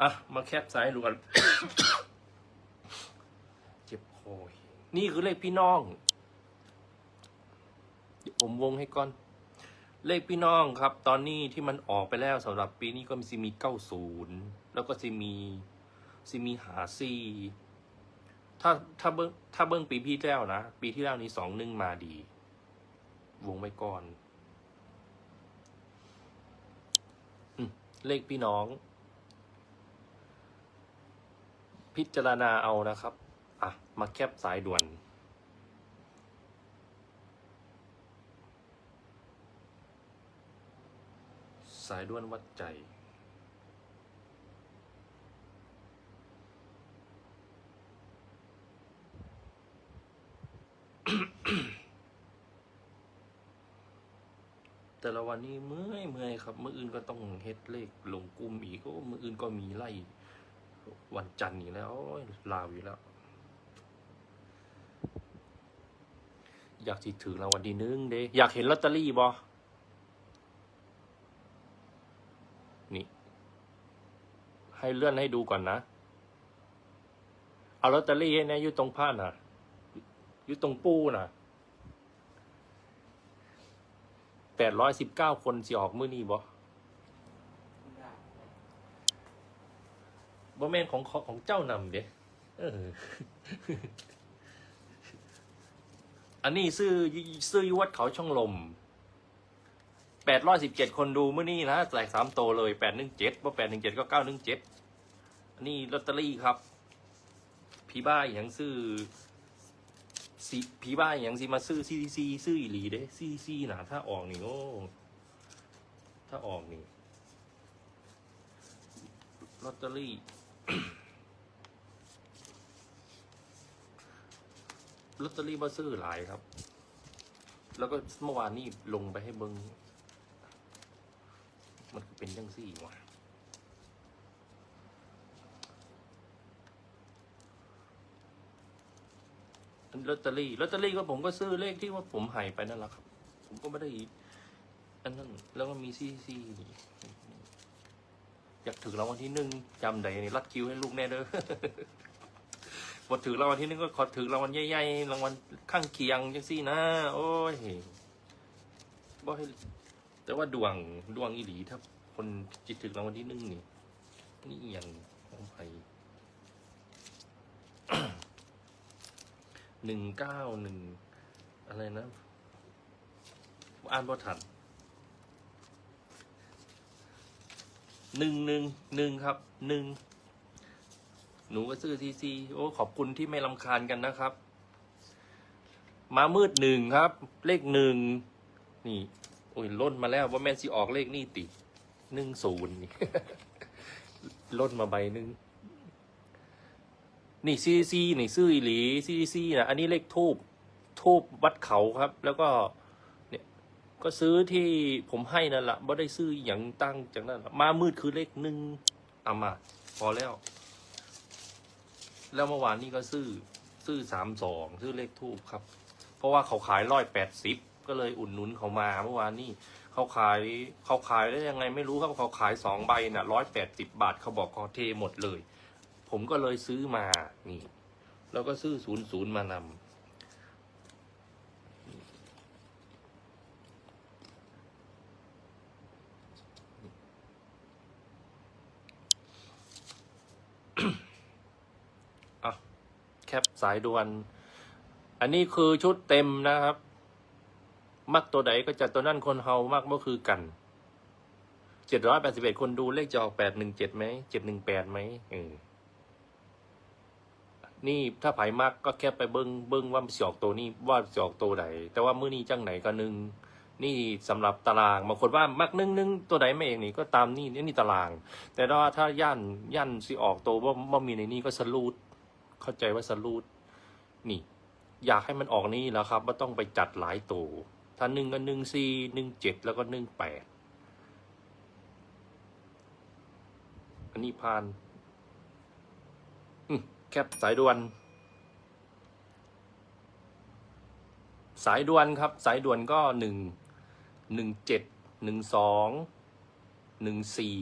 อะ มาแคปสายด่วนเจ็บคอนี่คือเลขพี่น้องเดี๋ยวผมวงให้ก่อน เลขพี่น้องครับ ตอนนี้ที่มันออกไปแล้วสำหรับปีนี้ก็มีซีมีเก้าศูนย์แล้วก็ซีมีซีมีหาซีถ้าถ้าเบิ้งถ้าเบิ้งปีพี่แล้วนะ ปีที่แล้วนี้สองหนึ่งมาดี วงไว้ก่อนอเลขพี่น้อง พิจารณาเอานะครับ อะ มาแคปสายด่วน สายด่วนวัดใจแต่ละวันนี้เมื่อยเมื่อยครับ เมื่ออื่นก็ต้องเฮ็ดเลขลงกลุ่มอีกโอ้มื่ออื่นก็มีไล่ วันจันทร์อีกแล้วลาวอีกแล้ว อยากสิถือรางวัลที่หนึ่งเด้อยากเห็นลอตเตอรี่บอนี่ ให้เลื่อนให้ดูก่อนนะ เอาลอตเตอรี่ให้นะอยู่ตรงผ้าน่ะอยู่ตรงปูน่ะแปดร้อยสิบเก้าคนสิออกมื้อนี้บอ บ่แม่นของของของเจ้านำเด้เอออันนี้ซื้อซื้อยุวัดเขาช่องลมแปดร้อยสิบเจ็ดคนดูเมื่อนี้นะแตกสามโตเลยแปดหนึ่งเจ็ดว่าแปดหนึ่งเจ็ดก็เก้าหนึ่งเจ็ดอันนี้ลอตเตอรี่ครับผีบ้าอย่างซื้อซีผีบ้าอย่างซีมาซื้อซีซีซื้ออีหลีเด้ซีซีนะถ้าออกนี่โอ้ถ้าออกนี่ลอตเตอรี่ ลอตเตอรี่มาซื้อหลายครับ แล้วก็เมื่อวานนี้ลงไปให้เบิงมันเป็นยังสี่วะอันลอตเตอรี่ลอตเตอรี่ก็ผมก็ซื้อเลขที่ว่าผมหายไปนั่นแหละครับ ผมก็ไม่ได้ อันนั้น แล้วก็มีซี่ซี่ อยากถึงรางวัลที่หนึ่งจำได้นี่รัดคิวให้ลูกแน่เด้อบทถือรางวัลที่หนึ่งก็ขอถือรางวัลใหญ่ๆรางวัลข้างเคียงจังซี่นะ โอ้ยบ่ให้แต่ว่าดวงดวงอีหลีถ้า คนจิตถึงรางวัลที่หนึ่งนี่นี่อย่างของไผหนึ่งเก้าหนึ่งอะไรนะ อ่านบ่ทัน หนึ่งหนึ่งหนึ่งครับหนึ่งหนูก็ซื้อซีซีโอ้ขอบคุณที่ไม่ลำคาญกันนะครับ มามืดหนึ่งครับ เลขหนึ่งนี่โอ้ยล่นมาแล้วว่าแม่นสิออกเลขนี่ติหนึ่งศูนย์ล่นมาใบหนึ่งนี่ซีซีนี่ซื้ออีหลีซีซีนะอันนี้เลขทูบทูบวัดเขาครับ แล้วก็ ก็ซื้อที่ผมให้นั่นแหละไม่ได้ซื้ออย่างตั้งจากนั้นมามืดคือเลขหนึ่งเอามา พอแล้ว แล้วเมื่อวานนี้ก็ซื้อ ซื้อสามสองซื้อเลขทูบครับ เพราะว่าเขาขายร้อยแปดสิบก็เลยอุดหนุนเขามาเมื่อวานนี้เขาขายเขาขายได้ยังไงไม่รู้ครับเขาขายสองใบน่ะร้อยแปดสิบบาทเขาบอกเขาเทหมดเลย ผมก็เลยซื้อมานี่ แล้วก็ซื้อศูนย์ศูนย์มานำ แคปสายด่วน อันนี้คือชุดเต็มนะครับ มักตัวใดก็จะตัวนั่นคนเฮามากก็คือกันเจ็ดร้อยแปดสิบเอ็ดคนดูเลขจะออกแปดหนึ่งเจ็ดไหมเจ็ดหนึ่งแปดไหมเออนี่ถ้าไผมากก็แค่ไปเบิ้งเบิ้งว่าสิออกตัวนี้ว่าสิออกตัวไหนแต่ว่ามื้อนี้จังไหนก็นึ่งนี่สำหรับตารางบางคนว่ามักนึ่งนึ่งตัวไหนไม่เองนี่ก็ตามนี่นี่ตาราง แต่ว่าถ้าย่านย่านสิออกตัวว่าว่ามีในนี้ก็สลูด เข้าใจว่าสลูดนี่ อยากให้มันออกนี่แล้วครับว่าต้องไปจัดหลายตัวถ้าหนึ่งก็หนึ่งสี่หนึ่งเจ็ดแล้วก็หนึ่งแปดอันนี้ผ่านแคปสายด่วน สายด่วนครับ สายด่วนก็หนึ่งหนึ่งเจ็ดหนึ่งสองหนึ่งสี่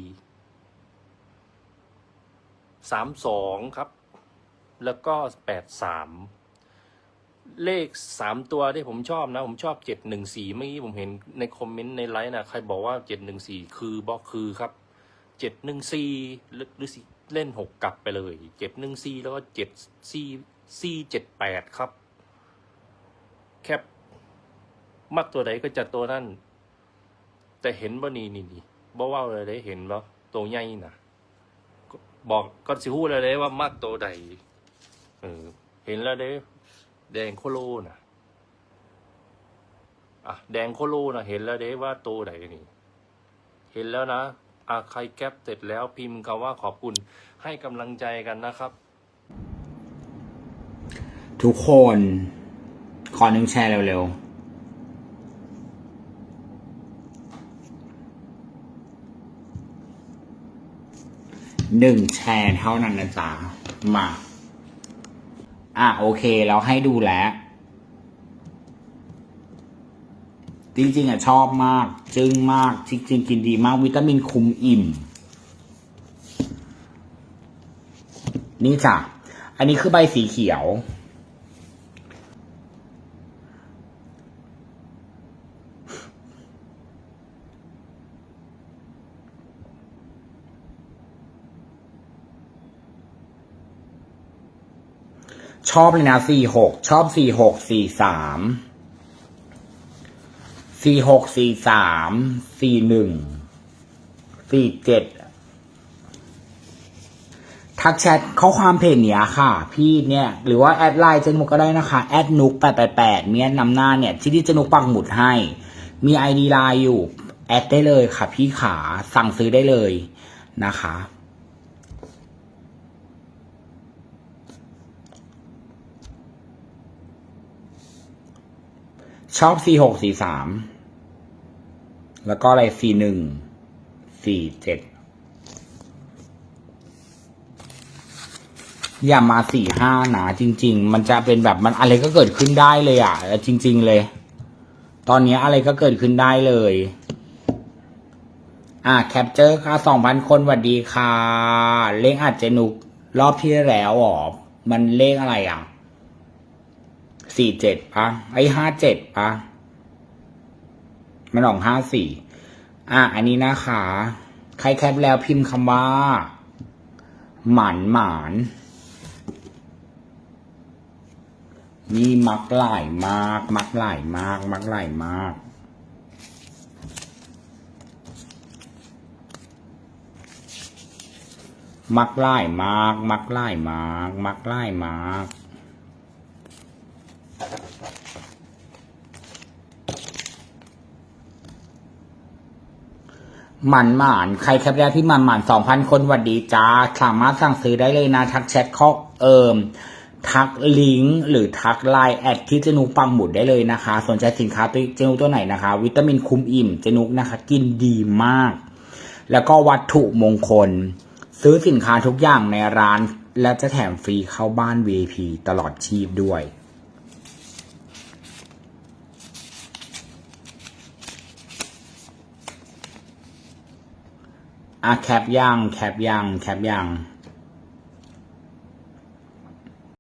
สามสองครับ แล้วก็แปดสามเลขสามตัวที่ผมชอบนะ ผมชอบเจ็ดหนึ่งสี่เมื่อกี้ผมเห็นในคอมเมนต์ในไลน์นะใครบอกว่าเจ็ดหนึ่งสี่คือบอกคือครับเจ็ดหนึ่งสี่หรือสเล่นหกกลับไปเลยเจ็ดหนึ่งสี่แล้วก็เจ็ดสี่สี่เจ็ดแปดครับ แคปมักตัวใดก็จะตัวนั่นแต่เห็นบ่นี่นี่นี่บ่ว่าเลยได้เห็นบ่ตัวใหญ่นะบอกก็สิฮู้เลยได้ว่ามักตัวใด เห็นแล้วเด้แดงโคโลนะอะแดงโคโลนะเห็นแล้วเด้ว่าตัวใดนี่ เห็นแล้วนะอะใครแคปเสร็จแล้วพิมพ์คำว่าขอบคุณให้กำลังใจกันนะครับ ทุกคน ขอหนึ่งแชร์เร็วๆหนึ่งแชร์เท่านั้นนะจ๊ะมา อะโอเคเราให้ดูแล้ว จริงๆอะชอบมาก จึงมากจริงๆกินดีมากวิตามินคุมอิ่ม นี่จ้ะ อันนี้คือใบสีเขียว ชอบเลยนะสี่หกชอบสี่หกสี่สามสี่หกสี่สามสี่หนึ่งสี่เจ็ดทักแชทข้อความเพจเนี้ยค่ะ พี่เนี่ย หรือว่าแอดไลน์เจนุกก็ได้นะคะ แอดนุกแปดแปดแปดเมียนำหน้าเนี่ย ที่ที่เจนุกปักหมุดให้ มีไอดีไลน์อยู่ แอดได้เลยค่ะ พี่ขาสั่งซื้อได้เลยนะคะ ชอบสี่หกสี่สามแล้วก็อะไรสี่หนึ่งสี่เจ็ดอย่ามาสี่ห้าหนะจริง ๆ มันจะเป็นแบบมันอะไรก็เกิดขึ้นได้เลยอะ จริง ๆ เลย ตอนนี้อะไรก็เกิดขึ้นได้เลย อะแคปเจอร์ค่ะสองพันคนหวัดดีค่ะ เลขอาจจะนุกรอบที่แล้วอ๋อมันเลขอะไรอะ สี่เจ็ดปะไอห้าเจ็ดปะมันออกห้าสี่อะ อันนี้นะคะ ใครแคปแล้วพิมพ์คำว่า หมันหมานนี่มักหลายมาก มักหลายมาก มักหลายมาก มักหลายมาก มักหลายมาก มักหลายมาก หมันหมานใครแคปได้พี่หมันหมานสองพันคนหวัดดีจ้า สามารถสั่งซื้อได้เลยนะ ทักแชทข้อเอิมทักลิงก์หรือทักไลน์แอดที่เจนุกปังหมุดได้เลยนะคะ สนใจสินค้าตัวเจนุกตัวไหนนะคะ วิตามินคุมอิ่มเจนุกนะคะ กินดีมาก แล้วก็วัตถุมงคล ซื้อสินค้าทุกอย่างในร้าน และจะแถมฟรีเข้าบ้าน VIP ตลอดชีพด้วย อะแคปยังแคปยังแคปยัง